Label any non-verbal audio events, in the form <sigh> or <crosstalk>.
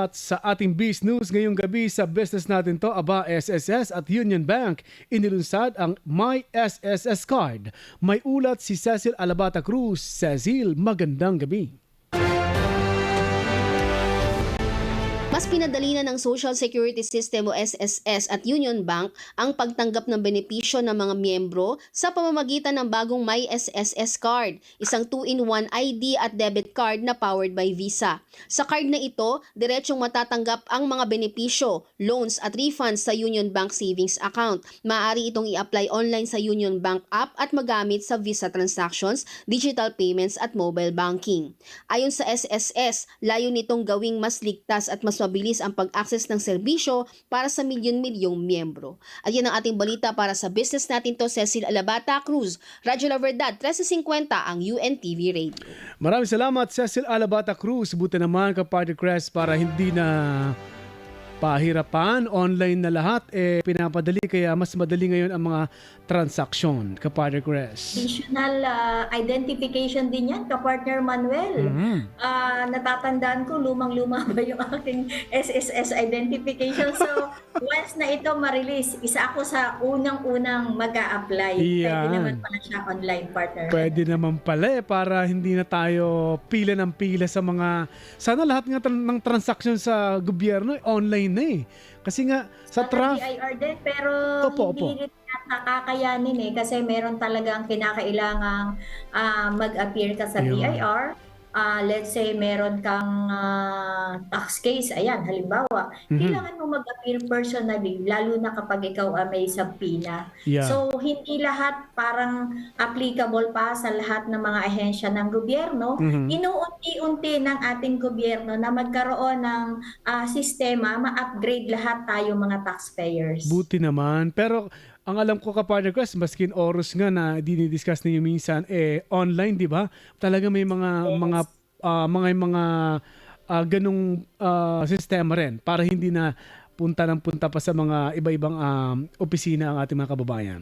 At sa ating Biz News ngayong gabi sa business natin to, aba SSS at Union Bank, inilunsad ang My SSS Card. May ulat si Cecil Alabata Cruz. Cecil, magandang gabi. Mas pinadali na ng Social Security System o SSS at Union Bank ang pagtanggap ng benepisyo ng mga miyembro sa pamamagitan ng bagong My SSS card, isang 2-in-1 ID at debit card na powered by Visa. Sa card na ito, diretsong matatanggap ang mga benepisyo, loans at refunds sa Union Bank Savings Account. Maaari itong i-apply online sa Union Bank app at magamit sa Visa transactions, digital payments at mobile banking. Ayon sa SSS, layo nitong gawing mas ligtas at mas mabilis ang pag-access ng serbisyo para sa milyon-milyong miyembro. At yan ang ating balita para sa business natin to, Cecil Alabata Cruz, Radyo La Verdad, 1350 ang UNTV Radio. Maraming salamat Cecil Alabata Cruz. Buti naman ka Party Crest para hindi na pahirapan, online na lahat, eh pinapadali kaya mas madali ngayon ang mga transaksyon ka Party Crest. Additional ah, identification din yan, ka-partner Manuel. Mhm. Ah, natatandaan ko, lumang-luma <laughs> ba yung aking SSS identification. So, <laughs> once na ito ma-release, isa ako sa unang-unang mag apply Pwede naman pala siya online partner. Pwede naman pala eh, para hindi na tayo pila ng pila sa mga... Sana lahat nga ng transaksyon sa gobyerno eh, na eh. Kasi nga sa traffic... BIR din, pero Opo, opo. hindi rin nakakayanin eh kasi meron talagang kinakailangang ah, mag-appear ka sa. BIR. Ah, let's say meron kang ah, tax case, ayan, halimbawa, Mhm. kailangan mo mag-appear personally, lalo na kapag ikaw ay may sabpina. Yeah. So, hindi lahat parang applicable pa sa lahat ng mga ahensya ng gobyerno. Mhm. Inuunti-unti ng ating gobyerno na magkaroon ng ah, sistema, ma-upgrade lahat tayo mga taxpayers. Buti naman. Pero ang alam ko ka partner Quest, maskin oras nga na dinidiscuss ninyo minsan, eh, online, di ba? Talaga may mga, Yes. mga, ah, mga, mga ah, ganong ah, sistema rin para hindi na punta ng punta pa sa mga iba-ibang ah, opisina ang ating mga kababayan.